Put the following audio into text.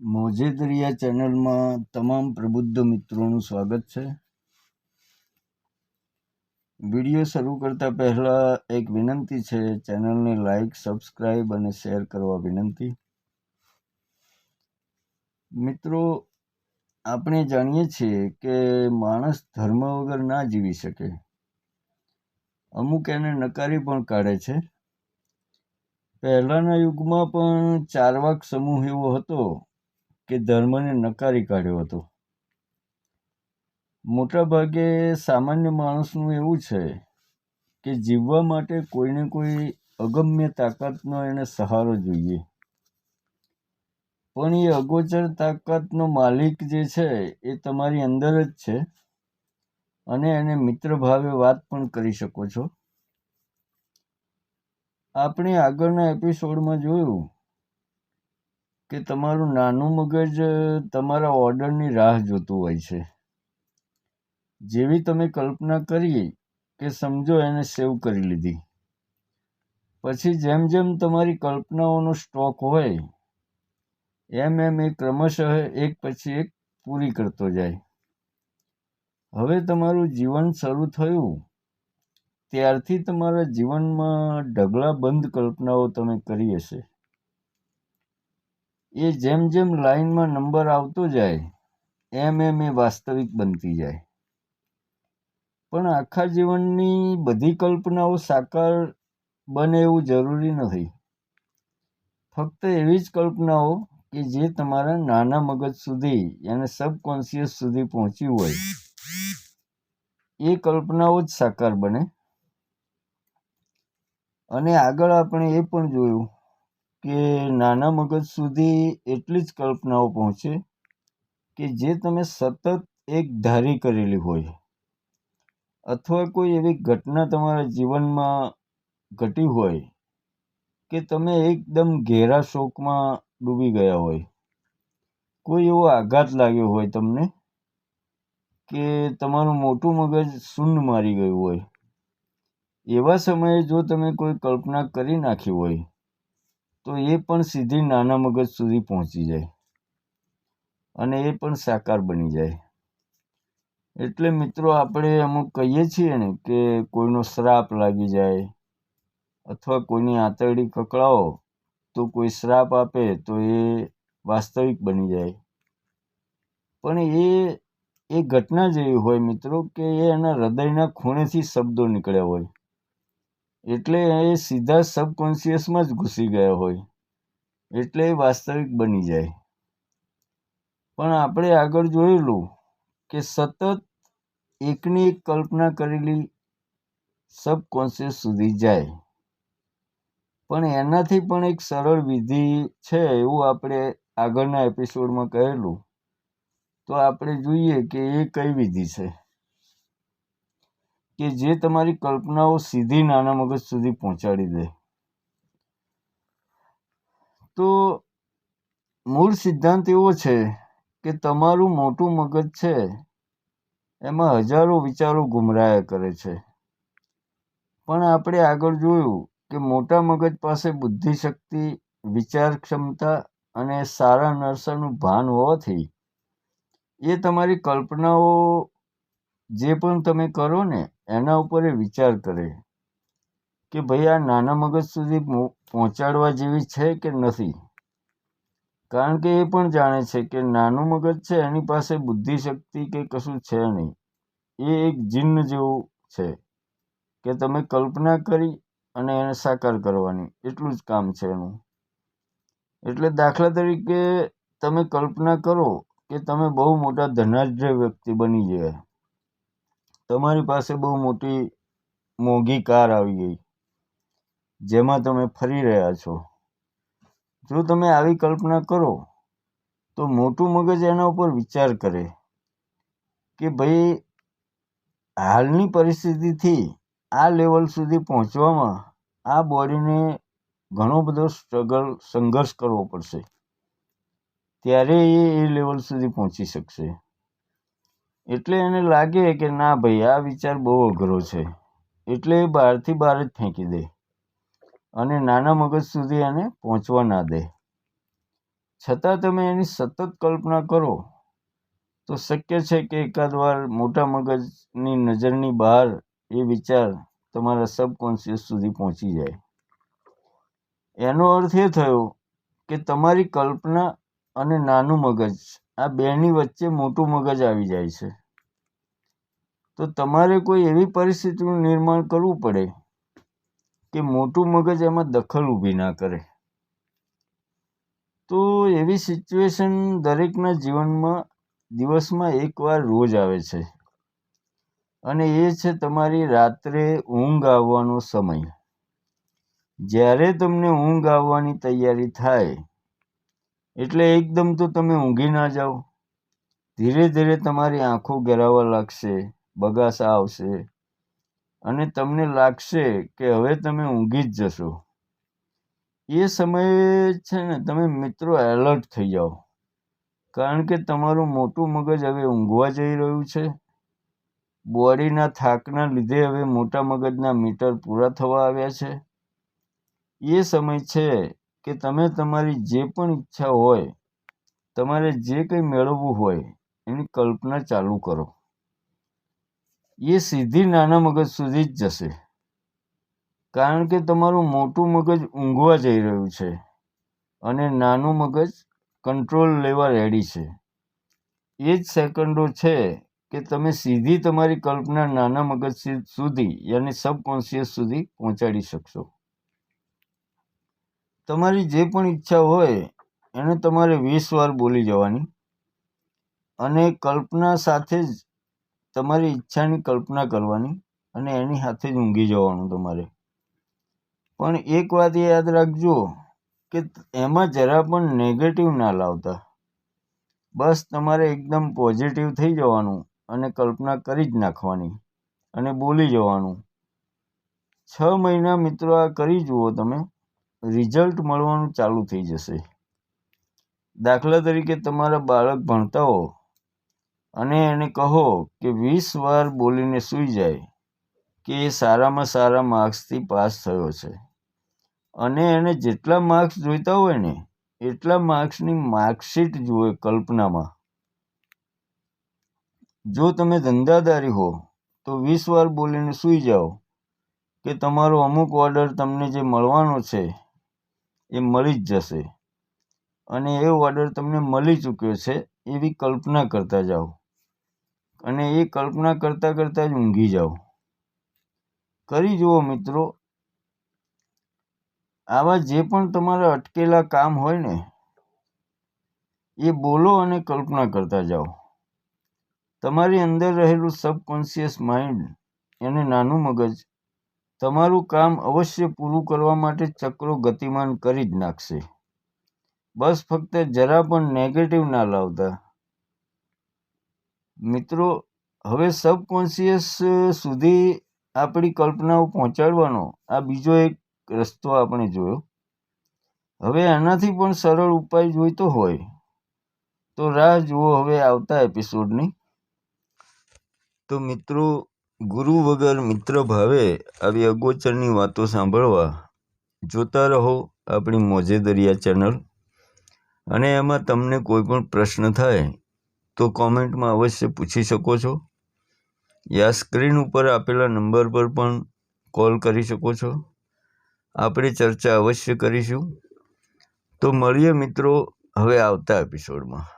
મોજેદરિયા ચેનલમાં તમામ પ્રબુદ્ધ મિત્રોનું સ્વાગત છે. વીડિયો શરૂ કરતાં પહેલાં એક વિનંતી છે, ચેનલને લાઈક સબસ્ક્રાઈબ અને શેર કરવા વિનંતી. મિત્રો, આપણે જાણીએ છીએ કે માણસ ધર્મ વગર ના જીવી શકે. અમુક એને નકારી પણ કાઢે છે. પહેલાંના યુગમાં પણ ચારવાક સમૂહ એવો હતો કે ધર્મને નકારી કાઢ્યો હતો. મોટાભાગે સામાન્ય માણસનું એવું છે કે જીવવા માટે કોઈને કોઈ અગમ્ય તાકાતનો એને સહારો જોઈએ. પણ એ અગોચર તાકાતનો માલિક જે છે એ તમારી અંદર જ છે અને એને મિત્ર ભાવે વાત પણ કરી શકો છો. આપણે આગળના એપિસોડમાં જોયું કે તમારું નાનું મગજ તમારા ઓર્ડરની રાહ જોતું હોય છે. જેવી તમે કલ્પના કરી કે સમજો એને સેવ કરી લીધી. પછી જેમ જેમ તમારી કલ્પનાઓનો સ્ટોક હોય, એમ એમ એ ક્રમશઃ એક પછી એક પૂરી કરતો જાય. હવે તમારું જીવન શરૂ થયું, ત્યારથી તમારા જીવનમાં ઢગલા બંધ કલ્પનાઓ તમે કરી હશે. એ જેમ જેમ લાઈનમાં નંબર આવતો જાય, એમ એમ એ વાસ્તવિક બનતી જાય. પણ આખા જીવનની બધી કલ્પનાઓ સાકાર બને એવું જરૂરી નથી. ફક્ત એવી જ કલ્પનાઓ કે જે તમારા નાના મગજ સુધી એને સબકોન્શિયસ સુધી પહોંચી હોય. એ કલ્પનાઓ જ સાકાર બને. અને આગળ આપણે એ પણ જોયું કે નાના મગજ સુધી એટલી જ કલ્પનાઓ પહોંચે કે જે તમે સતત એક ધારી કરેલી હોય. અથવા કોઈ એવી ઘટના તમારા જીવનમાં ઘટી હોય કે તમે એકદમ ઘેરા શોકમાં ડૂબી ગયા હોય. કોઈ એવો આઘાત લાગ્યો હોય તમને કે તમારું મોટું મગજ શૂન્ય મારી ગયું હોય. એવા સમયે જો તમે કોઈ કલ્પના કરી નાખી હોય તો એ પણ સીધી નાના મગજ સુધી પહોંચી જાય. અને એ પણ સાકાર બની જાય. એટલે મિત્રો આપણે અમુક કહીએ છીએ ને કે કોઈનો શ્રાપ લાગી જાય અથવા કોઈની આંતરડી કકળાવો તો કોઈ શ્રાપ આપે તો એ વાસ્તવિક બની જાય. પણ એ એ ઘટના જેવી હોય મિત્રો કે એ એના હૃદયના ખૂણેથી શબ્દો નીકળ્યા હોય. એટલે એ સીધા સબકોન્શિયસમાં જ ઘૂસી ગયા હોય. એટલે એ વાસ્તવિક બની જાય. પણ આપણે આગળ જોયેલું કે સતત એકની એક કલ્પના કરેલી સબકોન્શિયસ સુધી જાય. પણ એનાથી પણ એક સરળ વિધિ છે એવું આપણે આગળના એપિસોડમાં કહેલું. તો આપણે જોઈએ કે એ કઈ વિધિ છે. કે જે તમારી કલ્પનાઓ સીધી નાના મગજ સુધી પહોંચાડી દે. તો મૂળ સિદ્ધાંત એવો છે કે તમારું મોટું મગજ છે, એમાં હજારો વિચારો ગુમરાયા કરે છે. પણ આપણે આગળ જોયું કે મોટા મગજ પાસે બુદ્ધિશક્તિ, વિચાર ક્ષમતા અને સારા નરસાનું ભાન હોવાથી એ તમારી કલ્પનાઓ જે પણ તમે કરો ને એના ઉપર એ વિચાર કરે કે ભાઈ આ નાના મગજ સુધી પહોંચાડવા જેવી છે કે નથી? કારણ કે એ પણ જાણે છે કે નાનું મગજ છે, એની પાસે બુદ્ધિશક્તિ કે કશું છે નહીં. એ એક જિન્ન જેવું છે કે તમે કલ્પના કરી અને એને સાકાર કરવાની. એટલું જ કામ છે એનું. એટલે દાખલા તરીકે તમે કલ્પના કરો કે તમે બહુ મોટા ધનાઢ્ય વ્યક્તિ બની ગયા. તમારી પાસે બહુ મોટી, મોંઘી કાર આવી ગઈ. જેમાં તમે ફરી રહ્યા છો. જો તમે આવી કલ્પના કરો, તો મોટું મગજ એના ઉપર વિચાર કરે કે ભાઈ, હાલની પરિસ્થિતિથી આ લેવલ સુધી પહોંચવામાં આ બોડીને ઘણો બધો સ્ટ્રગલ, સંઘર્ષ કરવો પડશે. ત્યારે એ એ લેવલ સુધી પહોંચી શકશે. એટલે એને લાગે કે ના ભાઈ, આ વિચાર બહુ અઘરો છે. એટલે એ બહારથી બહાર જ ફેંકી દે અને નાના મગજ સુધી એને પહોંચવા ના દે. છતાં તમે એની સતત કલ્પના કરો તો શક્ય છે કે એકાદ વાર મોટા મગજની નજરની બહાર એ વિચાર તમારા સબકોન્શિયસ સુધી પહોંચી જાય. એનો અર્થ એ થયો કે તમારી કલ્પના અને નાનું મગજ આ બેની વચ્ચે મોટું મગજ આવી જાય છે. તો તમારે કોઈ એવી પરિસ્થિતિનું નિર્માણ કરવું પડે કે મોટું મગજ એમાં દખલ ઊભી ના કરે. તો એવી સિચ્યુએશન દરેકના જીવનમાં દિવસમાં એકવાર રોજ આવે છે. અને એ છે તમારી રાત્રે ઊંઘ આવવાનો સમય. જ્યારે તમને ઊંઘ આવવાની તૈયારી થાય એટલે એકદમ તો તમે ઊંઘી ના જાઓ. ધીરે ધીરે તમારી આંખો ઘેરાવા લાગશે, બગાસા આવશે અને તમને લાગશે કે હવે તમે ઊંઘી જ જશો. એ સમયે છે ને તમે મિત્રો એલર્ટ થઈ જાઓ. કારણ કે તમારું મોટું મગજ હવે ઊંઘવા જઈ રહ્યું છે. બોડીના થાકના લીધે હવે મોટા મગજના મીટર પૂરા થવા આવ્યા છે. એ સમય છે કે તમે તમારી જે પણ ઈચ્છા હોય, તમારે જે કંઈ મેળવવું હોય, એની કલ્પના ચાલુ કરો. એ સીધી નાના મગજ સુધી જ જશે. કારણ કે તમારું મોટું મગજ ઊંઘવા જઈ રહ્યું છે અને નાનું મગજ કંટ્રોલ લેવા રેડી છે. એ જ સેકન્ડો છે કે તમે સીધી તમારી કલ્પના નાના મગજ સુધી યાની સબકોન્શિયસ સુધી પહોંચાડી શકશો. તમારી જે પણ ઈચ્છા હોય, એને તમારે વીસ વાર બોલી જવાની. અને કલ્પના સાથે જ તમારી ઈચ્છાની કલ્પના કરવાની અને એની સાથે જ ઊંઘી જવાનું તમારે. પણ એક વાત એ યાદ રાખજો કે એમાં જરા પણ નેગેટિવ ના લાવતા. બસ તમારે એકદમ પોઝિટિવ થઈ જવાનું અને કલ્પના કરી જ નાખવાની અને બોલી જવાનું. છ મહિના મિત્રો આ કરી જુઓ તમે. રિઝલ્ટ મળવાનું ચાલુ થઈ જશે. દાખલા તરીકે તમારા બાળક ભણતા હો અને એને કહો કે વીસ વાર બોલીને સૂઈ જાય કે એ સારામાં સારા માર્ક્સથી પાસ થયો છે. અને એને જેટલા માર્ક્સ જોઈતા હોય ને એટલા માર્ક્સની માર્કશીટ જુએ કલ્પનામાં. જો તમે ધંધાદારી હો તો વીસ વાર બોલીને સૂઈ જાઓ કે તમારો અમુક ઓર્ડર તમને જે મળવાનો છે એ મળી જ જશે. અને એ ઓર્ડર તમને મળી ચૂક્યો છે, એવી કલ્પના કરતા જાઓ. અને એ કલ્પના કરતાં કરતાં જ ઊંઘી જાઓ. કરી જુઓ મિત્રો, આવા જે પણ તમારા અટકેલા કામ હોય ને, એ બોલો અને કલ્પના કરતા જાઓ. તમારી અંદર રહેલું સબકોન્શિયસ માઇન્ડ એને નાનું મગજ તમારું કામ અવશ્ય પૂરું કરવા માટે ચક્રો ગતિમાન કરી જ નાખશે. બસ ફક્ત જરા પણ નેગેટિવ ના લાવતા. મિત્રો, હવે સબકોન્શિયસ સુધી આપણી કલ્પનાઓ પહોંચાડવાનો આ બીજો એક રસ્તો આપણે જોયો. હવે આનાથી પણ સરળ ઉપાય જોઈતો હોય તો રાહ જુઓ હવે આવતા એપિસોડની તો મિત્રો ગુરુ વગર મિત્ર ભાવે આવી અગોચરની વાતો સાંભળવા જોતા રહો આપણી મોજે દરિયા ચેનલ. અને એમાં તમને કોઈ પણ પ્રશ્ન થાય તો કોમેન્ટમાં અવશ્ય પૂછી શકો છો. યા સ્ક્રીન ઉપર આપેલા નંબર પર પણ કોલ કરી શકો છો. આપણે ચર્ચા અવશ્ય કરીશું. તો મળીએ મિત્રો હવે આવતા એપિસોડમાં